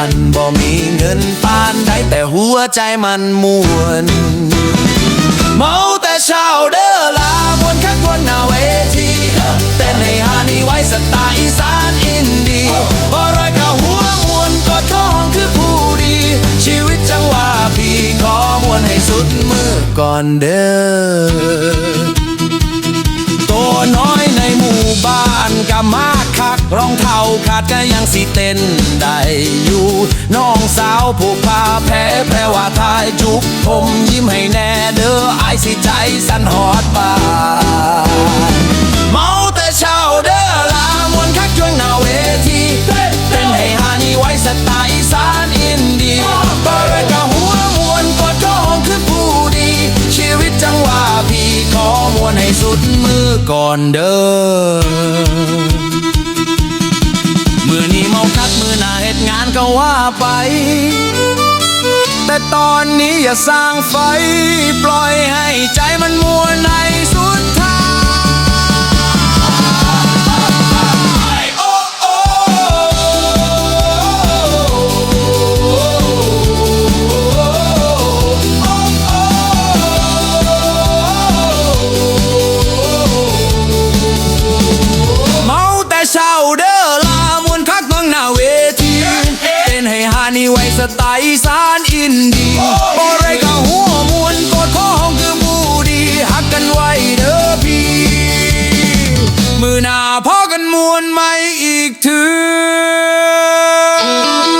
านบ่มีเงินปานใดแต่หัวใจมันมวนเมาแต่เช้าเด้อลามวนคักวนหน้าเวทีเต้นให้ฮานี่ไว้สไตล์อีสานอินดีบ่รอยกับหัวมวนกอดข้องคือผู้ดี ชีวิตจังหวะพี่ขอมวนให้สุดมือก่อนเด้อ รองเท้าขาดก็ยังสิเต้นได้อยู่ น้องสาวผูกผ้าแพ้แพรว่าทายจุบผมยิ้มให้แน่เด้อไอายสิใจสั่นหอดบาเมาแต่เช้าเด้อลามวนคักจวงหน้าเวทีเต้นให้ฮานี่ไว้สไตล์อีสานอินดีบาร์กะหัวมวนกอดก็หอมคือผู้ดี ชีวิตจังหวะพี่ขอมวนให้สุดมือก่อนเด้อ ไป แต่ตอนนี้อย่าสร้างไฟปล่อยให้ใจ ไว้สไตล์อีสานอินดีบ่ไรก็หัวมวนกดข้อห้องคือผู้ดีหักกันไว้เด้อพี่มือหน้าพอกันมวนไหมอีกเถือ